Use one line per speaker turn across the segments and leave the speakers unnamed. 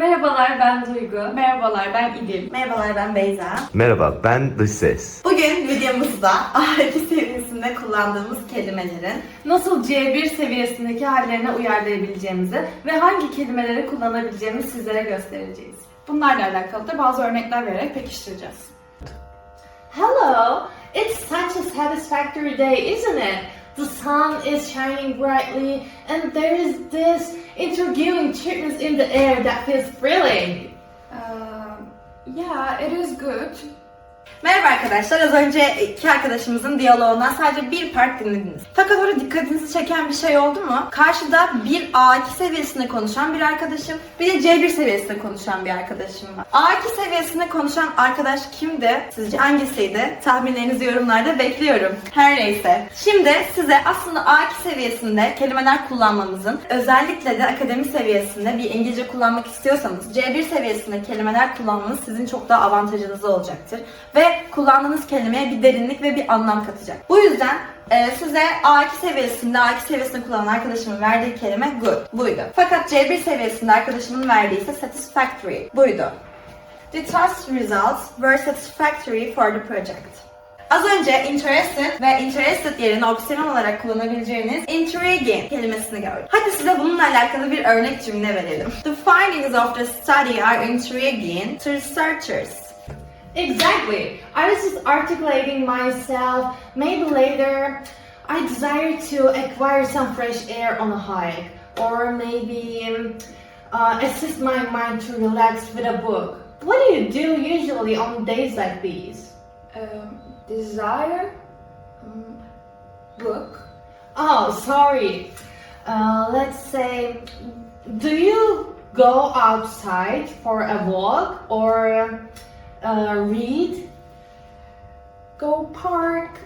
Merhabalar ben Duygu.
Merhabalar ben İdil.
Merhabalar ben Beyza.
Merhaba, ben Dış Ses.
Bugün videomuzda A2 seviyesinde kullandığımız kelimelerin
Nasıl C1 seviyesindeki hallerine uyarlayabileceğimizi ve hangi kelimeleri kullanabileceğimizi sizlere göstereceğiz.
Bunlarla alakalı da bazı örnekler vererek pekiştireceğiz.
Hello! It's such a satisfactory day, isn't it? The sun is shining brightly and there is this intriguing chirpness in the air that feels thrilling.
Uh, yeah, it is good.
Merhaba arkadaşlar. Az önce iki arkadaşımızın diyaloğundan sadece bir part dinlediniz. Fakat orada dikkatinizi çeken bir şey oldu mu? Karşıda bir A2 seviyesinde konuşan bir arkadaşım, bir de C1 seviyesinde konuşan bir arkadaşım var. A2 seviyesinde konuşan arkadaş kimdi? Sizce hangisiydi? Tahminlerinizi yorumlarda bekliyorum. Her neyse. Şimdi size aslında A2 seviyesinde kelimeler kullanmamızın, özellikle de akademi seviyesinde bir İngilizce kullanmak istiyorsanız C1 seviyesinde kelimeler kullanmanız sizin çok daha avantajınız olacaktır. Ve kullandığınız kelimeye bir derinlik ve bir anlam katacak. Bu yüzden e, size A2 seviyesinde, A2 seviyesinde kullanan arkadaşımın verdiği kelime good buydu. Fakat C1 seviyesinde arkadaşımın verdiği ise satisfactory buydu. The test results were satisfactory for the project. Az önce interested ve interested yerine opsiyon olarak kullanabileceğiniz intriguing kelimesini gördük. Hadi size bununla alakalı bir örnek cümle verelim. The findings of the study are intriguing to researchers.
Exactly. I was just articulating myself. Maybe later I desire to acquire some fresh air on a hike, or maybe uh, assist my mind to relax with a book. What do you do usually on days like these?
Um, desire, um, book.
Oh, sorry. Uh, let's say, do you go outside for a walk or uh, read?
Go park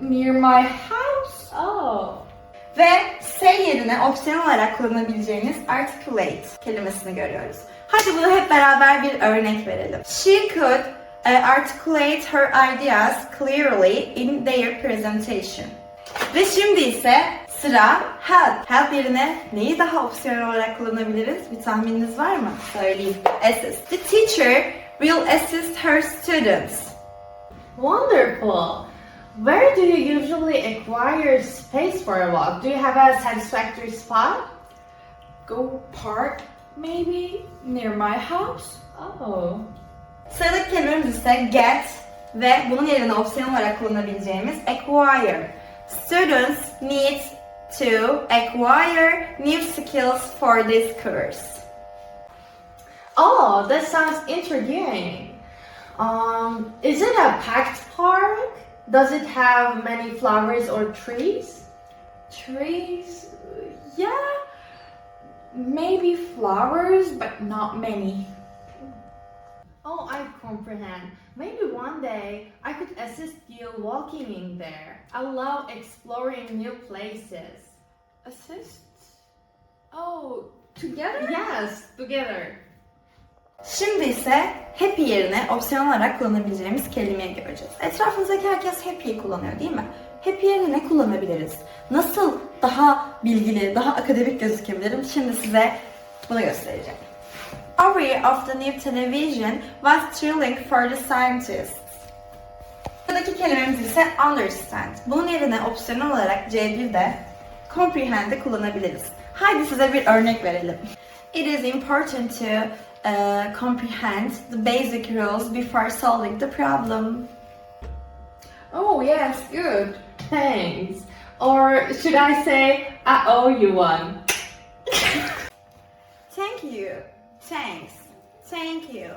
near my house.
Oh.
Ve say yerine opsiyon olarak kullanabileceğiniz articulate kelimesini görüyoruz. Hadi bunu hep beraber bir örnek verelim. She could uh, articulate her ideas clearly in their presentation. Ve şimdi ise sıra help. Help yerine neyi daha opsiyon olarak kullanabiliriz? Bir tahmininiz var mı? Söyleyeyim. Assist. The teacher will assist her students.
Wonderful. Where do you usually acquire space for a walk? Do you have a satisfactory spot?
Go park maybe near my house.
Oh.
Sıradaki kelimemiz ise get ve bunun yerine opsiyon olarak kullanabileceğimiz acquire. Students need to acquire new skills for this course.
Oh, that sounds intriguing. Um, is it a packed park? Does it have many flowers or trees?
Trees, yeah. Maybe flowers, but not many.
Oh, I comprehend. Maybe one day I could assist you walking in there. I love exploring new places.
Assist? Oh, together?
Yes, together.
Şimdi ise happy yerine opsiyon olarak kullanabileceğimiz kelimeyi göreceğiz. Etrafınızdaki herkes happy'yi kullanıyor değil mi? Happy yerine ne kullanabiliriz? Nasıl daha bilgili, daha akademik gözükebilirim? Şimdi size bunu göstereceğim. Story of the new television was thrilling for the scientists. Buradaki kelimemiz ise understand. Bunun yerine opsiyonel olarak C1'de comprehend'i kullanabiliriz. Haydi size bir örnek verelim. It is important to uh, comprehend the basic rules before solving the problem.
Oh, yes, good.
Thanks. Or should I say, I owe you one?
Thank you. Thanks. Thank you.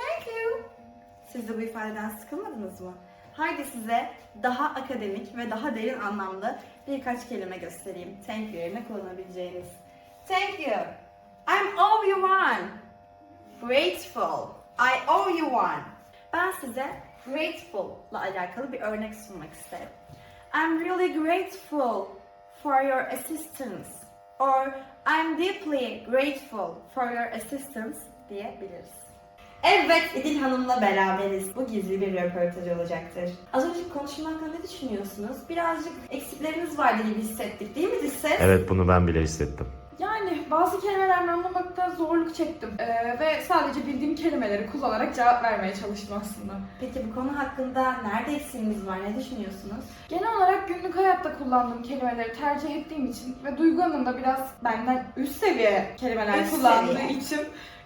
Thank you. Siz de bu ifadeden sıkılmadınız mı? Haydi size daha akademik ve daha derin anlamda birkaç kelime göstereyim. Thank you yerine kullanabileceğiniz. Thank you. I'm owe you one. Grateful. I owe you one. Ben size grateful ile alakalı bir örnek sunmak isterim. I'm really grateful for your assistance. Or I'm deeply grateful for your assistance diyebiliriz. Evet İdil Hanım'la beraberiz. Bu gizli bir röportaj olacaktır. Az önceki konuşma hakkında ne düşünüyorsunuz? Birazcık eksikleriniz vardı gibi hissettik değil mi Disses?
Evet, bunu ben bile hissettim.
Yani bazı kelimelerini anlamakta zorluk çektim. Ee, ve sadece bildiğim kelimeleri kullanarak cevap vermeye çalıştım aslında.
Peki bu konu hakkında nerede eksiğiniz var? Ne düşünüyorsunuz?
Genel olarak günlük hayatta kullandığım kelimeleri tercih ettiğim için ve Duygu Hanım da biraz benden üst seviye kelimeler
Üst
kullandığı
seviye.
için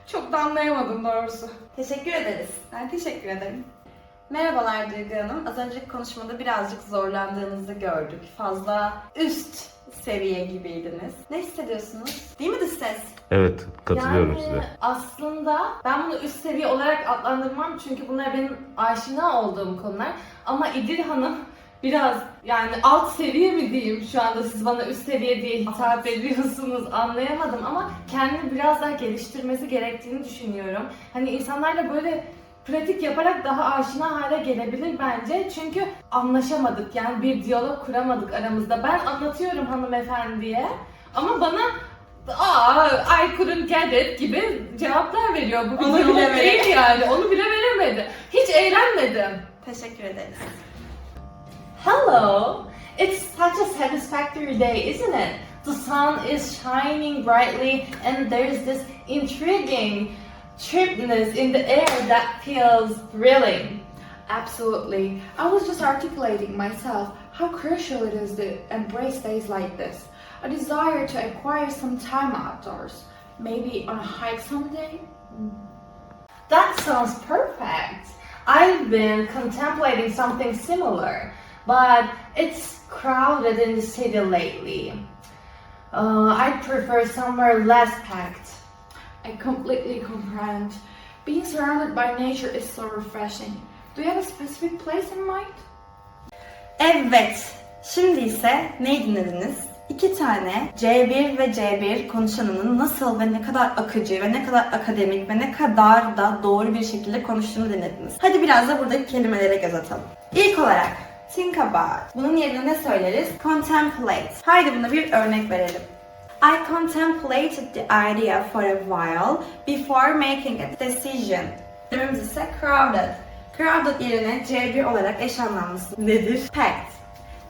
çok da anlayamadım doğrusu.
Teşekkür ederiz.
Ben teşekkür ederim.
Merhabalar Duygu Hanım. Az önceki konuşmada birazcık zorlandığınızı gördük. Fazla üst seviye gibiydiniz. Ne hissediyorsunuz? Değil mi dış ses?
Evet, katılıyorum
yani
size.
aslında ben bunu üst seviye olarak adlandırmam çünkü bunlar benim aşina olduğum konular. Ama İdil Hanım biraz yani alt seviye mi diyeyim şu anda siz bana üst seviye diye hitap ediyorsunuz anlayamadım ama kendini biraz daha geliştirmesi gerektiğini düşünüyorum. Hani insanlarla böyle pratik yaparak daha aşina hale gelebilir bence. Çünkü anlaşamadık yani bir diyalog kuramadık aramızda. Ben anlatıyorum hanımefendiye ama bana Aa, I couldn't get it gibi cevaplar veriyor. Bu bir
Onu
diyalog
bile
değil yani. Onu bile veremedi. Hiç eğlenmedim.
Teşekkür ederiz.
Hello! It's such a satisfactory day, isn't it? The sun is shining brightly and there's this intriguing tripness in the air that feels thrilling.
Absolutely. I was just articulating myself how crucial it is to embrace days like this. A desire to acquire some time outdoors. Maybe on a hike someday?
That sounds perfect. I've been contemplating something similar, but it's crowded in the city lately. Uh, I'd prefer somewhere less packed.
I completely comprehend. Being surrounded by nature is so refreshing. Do you have a specific place in mind?
Evet. Şimdi ise ne dinlediniz? İki tane C1 ve C1 konuşanının nasıl ve ne kadar akıcı ve ne kadar akademik ve ne kadar da doğru bir şekilde konuştuğunu dinlediniz. Hadi biraz da buradaki kelimelere göz atalım. İlk olarak think about. Bunun yerine ne söyleriz? Contemplate. Haydi buna bir örnek verelim. I contemplated the idea for a while before making a decision. Kelimemiz ise crowded. Crowded yerine C1 olarak eş anlamlısı nedir? Packed.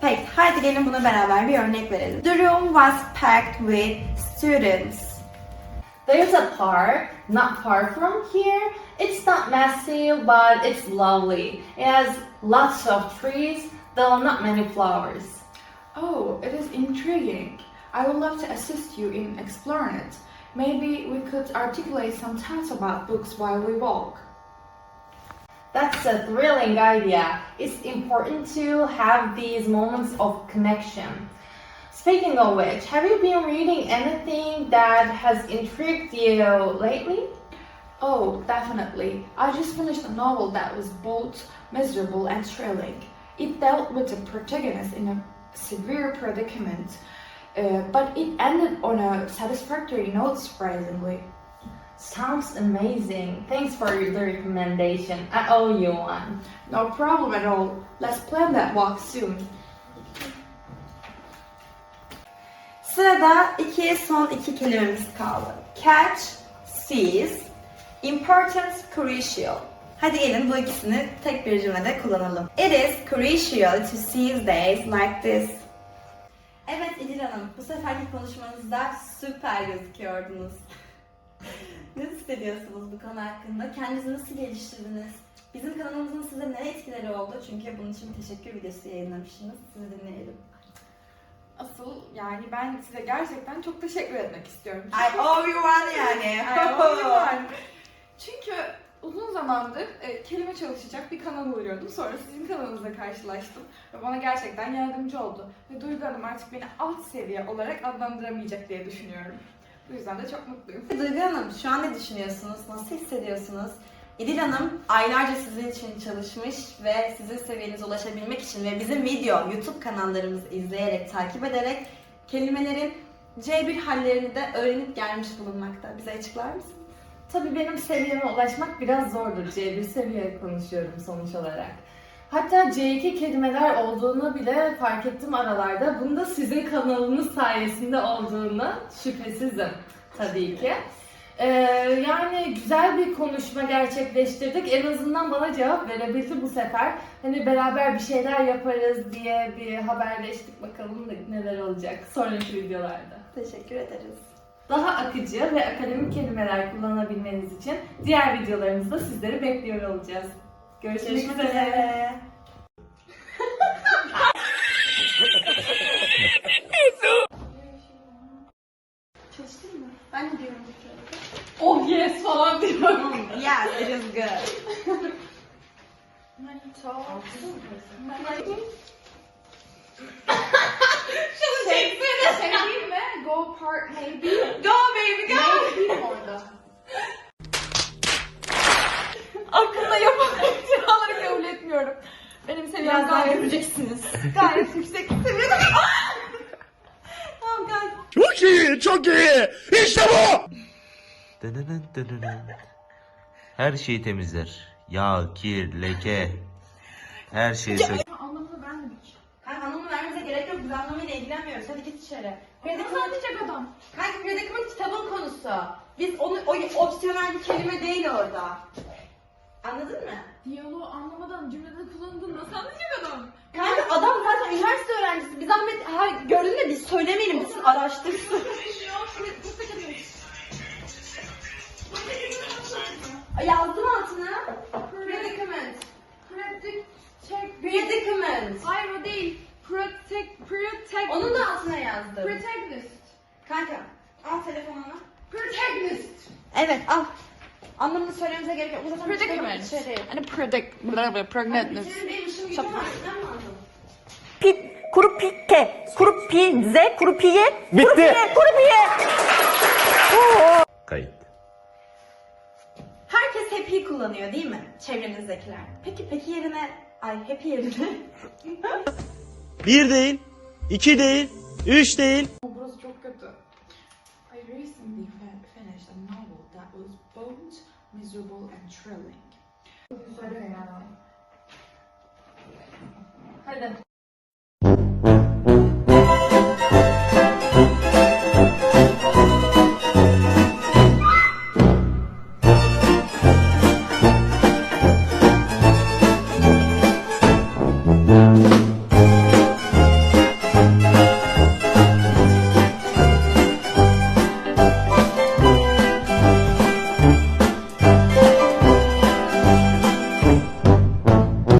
Packed. Haydi gelin buna beraber bir örnek verelim. The room was packed with students.
There's a park not far from here. It's not massive, but it's lovely. It has lots of trees, though not many flowers.
Oh, it is intriguing. I would love to assist you in exploring it. Maybe we could articulate some thoughts about books while we walk.
That's a thrilling idea. It's important to have these moments of connection. Speaking of which, have you been reading anything that has intrigued you lately?
Oh, definitely. I just finished a novel that was both miserable and thrilling. It dealt with a protagonist in a severe predicament, uh, but it ended on a satisfactory note, surprisingly.
Sounds amazing. Thanks for the recommendation. I owe you one.
No problem at all. Let's plan that walk soon.
Sırada iki son iki kelimemiz kaldı. Catch, seize, importance, crucial. Hadi gelin bu ikisini tek bir cümlede kullanalım. It is crucial to seize days like this. Hanım, bu seferki konuşmanızda süper gözüküyordunuz. ne hissediyorsunuz bu konu hakkında? Kendinizi nasıl geliştirdiniz? Bizim kanalımızın size ne etkileri oldu? Çünkü bunun için teşekkür videosu yayınlamışsınız. Sizi dinleyelim.
Asıl yani ben size gerçekten çok teşekkür etmek istiyorum.
I owe you one yani.
Ay, o var. Çünkü uzun zamandır e, kelime çalışacak bir kanal arıyordum. Sonra sizin kanalınızla karşılaştım. Ve bana gerçekten yardımcı oldu. Ve Duygu Hanım artık beni alt seviye olarak adlandıramayacak diye düşünüyorum. Bu yüzden de çok mutluyum.
Duygu Hanım şu an ne düşünüyorsunuz? Nasıl hissediyorsunuz? İdil Hanım aylarca sizin için çalışmış ve sizin seviyenize ulaşabilmek için ve bizim video, YouTube kanallarımızı izleyerek, takip ederek kelimelerin C1 hallerini de öğrenip gelmiş bulunmakta. Bize açıklar mısın?
Tabii benim seviyeme ulaşmak biraz zordur. C1 seviye konuşuyorum sonuç olarak. Hatta C2 kelimeler olduğunu bile fark ettim aralarda. Bunu da sizin kanalınız sayesinde olduğunu şüphesizim tabii ki. Ee, yani güzel bir konuşma gerçekleştirdik. En azından bana cevap verebildi bu sefer. Hani beraber bir şeyler yaparız diye bir haberleştik. Bakalım neler olacak sonraki videolarda.
Teşekkür ederiz.
Daha akıcı ve akademik kelimeler kullanabilmeniz için diğer videolarımızda sizleri bekliyor olacağız. Görüşmek,
Görüşmek
üzere.
üzere.
Çalıştın mı? Ben de diyorum Oh yes falan diyorum.
Yes, it is good.
Şunu çeksene. Değil mi? Go part maybe.
Go baby go.
Maybe orada. Aklımda yapamadığım cevapları kabul etmiyorum. Benim seviyem
Birazdan
gayet,
göreceksiniz.
gayet yüksek seviyede.
Tamam.
Çok iyi, çok iyi. İşte bu.
Dınının dınının. Her şeyi temizler. Yağ, kir, leke. Her şeyi sök.
Anlamını vermedik.
Kanka anlamı vermemize gerek yok. Biz anlamıyla ilgilenmiyoruz. İçeri. Predikament,
Anlatacak adam.
kanka predikament kitabın konusu. Biz onu, o opsiyonel bir kelime değil orada. Anladın mı?
Diyaloğu anlamadan cümlede kullandığını nasıl anlayacak adam?
Kanka adam zaten üniversite öğrencisi. Biz Ahmet her gördün de biz söylemeyelim. Bitsin araştırsın. Yazdım altına. Predicament.
Protect.
Predicament.
Hayır o değil. Protect, protect.
Onun da altına yazdım.
Protagonist.
Kanka al telefonunu.
Protagonist.
Evet al. Anlamını söylememize gerek yok. Bu zaten
Predicament.
Şey değil.
Hani predict, blah blah, pregnantness.
Senin benim işim gücüm var. Sen mi
aldın? Pi, kuru pi, kuru pi, kuru
piye,
kuru piye, kuru piye.
Kayıt.
Herkes happy kullanıyor değil mi? Çevrenizdekiler. Peki peki yerine, ay happy yerine.
Bir değil, iki değil, üç değil.
Burası çok kötü. I recently fin- finished a novel that was both miserable and thrilling.
Hadi.